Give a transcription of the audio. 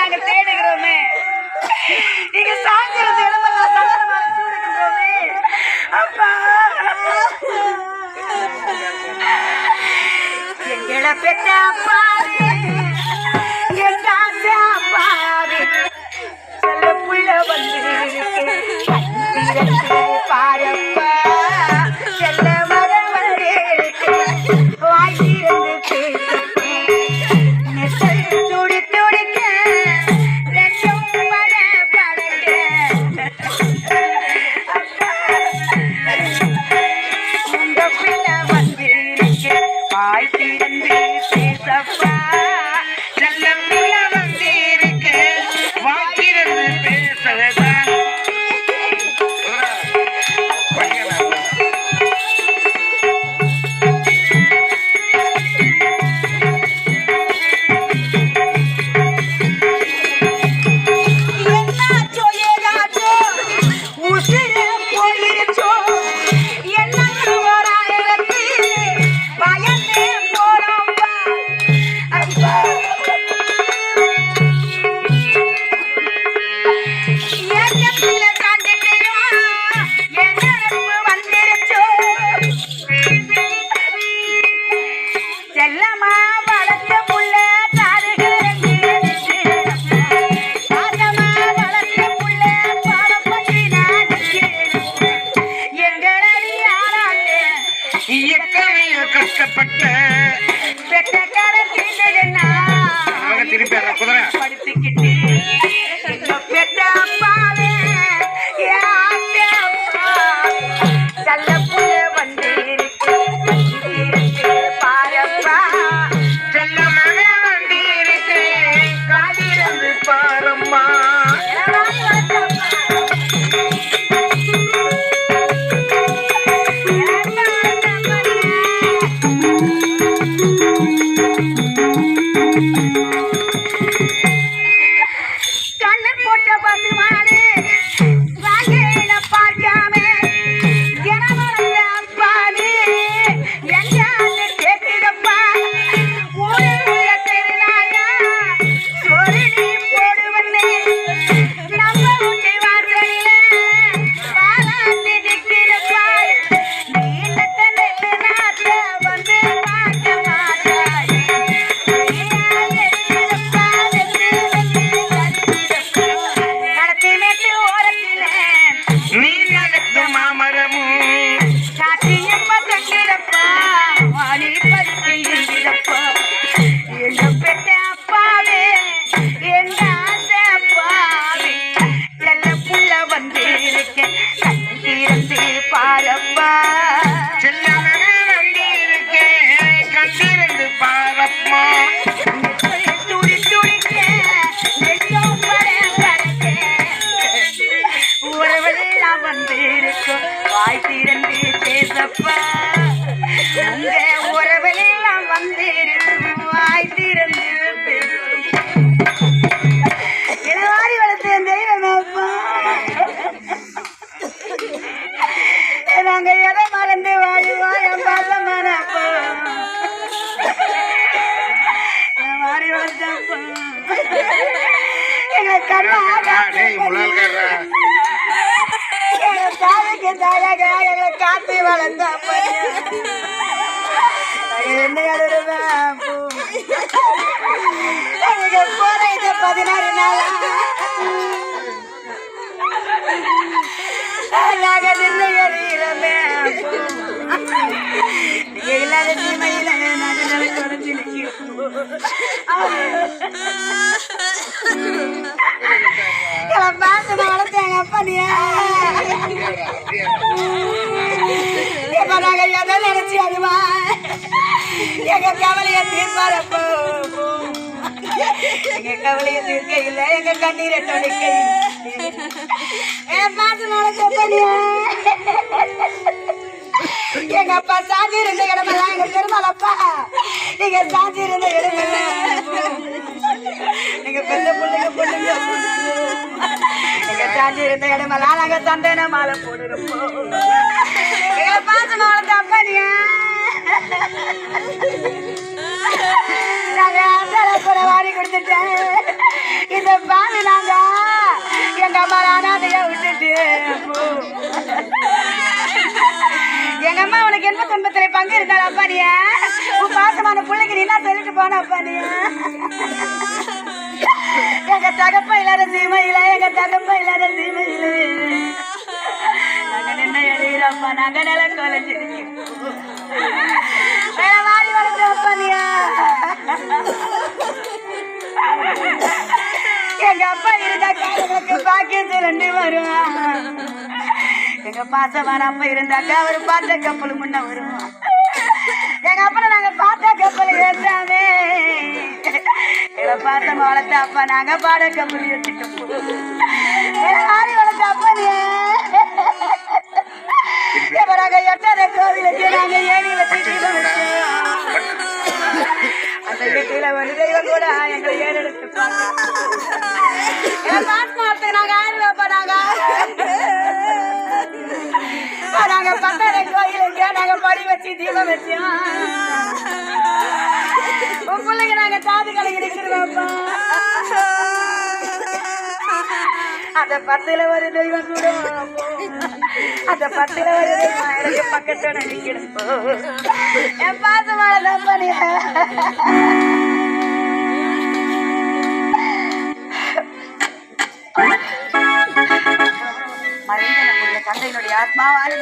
நாங்க தேடுகிறோமே. இங்க சாஞ்சிருந்த இடமெல்லாம் சந்தனமாக சூடுகின்றோமே. அப்பா. எங்களை பெற்ற அப்பா வந்து பாரப்பா. கஷ்டப்பட்ட திருப்பி குதிரை. படுத்துக்கிட்டு வாய் திறந்து பேசப்பா உங்க உறவெல்லாம் வந்து. இருக்கும் வாய் திறந்து பேசும் இளவாரி வளர்த்த தெய்வமப்பா நாங்க எதை மறந்து வாழுவோம் என் பல்லமனப்பா மாறி வளர்த்தப்பா எங்க கண்ணா டேய் தாய்க்கு தாயாக எங்களை காத்து வளர்த்தப்பா போற இது பதினாறு நாளா நின்று எறிகிறோமே நீங்க இல்லாத தீமையில தொடர்ந்து நிற்கிறோம் பார்த்து அப்பா நீ நாங்க எதை நினைச்சு அதுவா. எங்க கவலைய தீர்ப்பாரப்போ எங்க கவலைய தீர்க்க இல்ல எங்க கண்ணீரை தொலைக்க என் பார்த்து நடக்க எங்க அப்பா சாஞ்சி இருந்த இடமெல்லாம் எங்க பெருமாளப்பா. நீங்க சாஞ்சி இருந்த இடமெல்லாம் நீங்க பெரிய பிள்ளைங்க பொண்ணுங்க நீங்க சாஞ்சி இருந்த இடமெல்லாம் நாங்க சந்தேன மாலை போடுறப்போ பாசம் வளர்ந்த அப்பனியா நாங்க வாரி கொடுத்துட்டேன். இந்த பாலு நாங்க எங்க அம்மா அனாதையா விட்டுட்டு எங்க அம்மா உனக்கு என்ன துன்பத்துல பங்கு இருந்தாள் அப்பாடியா உன் பாசமான பிள்ளைக்கு நீ என்ன சொல்லிட்டு போன அப்பா அப்பாடியா எங்க தகப்ப இல்லாத சீமையில எங்க தகப்ப இல்லாத சீமையில நின்ன எழுகிறப்பா நாங்க நில கொலைஞ்சு வாடி வளர்த்து அப்பா நீயா எங்க அப்பா இருந்தா காலங்களுக்கு பாக்கியத்து ரெண்டு வருவான் எங்க பாசமான அப்பா இருந்தாக்கா அவர் பார்த்த கப்பல் முன்ன வருவான் எங்க அப்பா நாங்க பார்த்த கப்பல் ஏற்றாமே எங்களை பார்த்த வளர்த்த அப்பா நாங்க பாட கப்பல் ஏற்றிட்டோம் ஆடி நாங்க ஆயிரம் கோயிலுக்கு நாங்க படி வச்சு தீபம் வச்சோம் உன் பிள்ளைங்க நாங்க அந்த பத்துல ஒரு தெய்வம் கூட அந்த பத்துல ஒரு தெய்வம் எனக்கு பக்கத்தோட நிக்கணும் என் பாசமான தம்பனிய தந்தையினுடைய ஆத்மாவான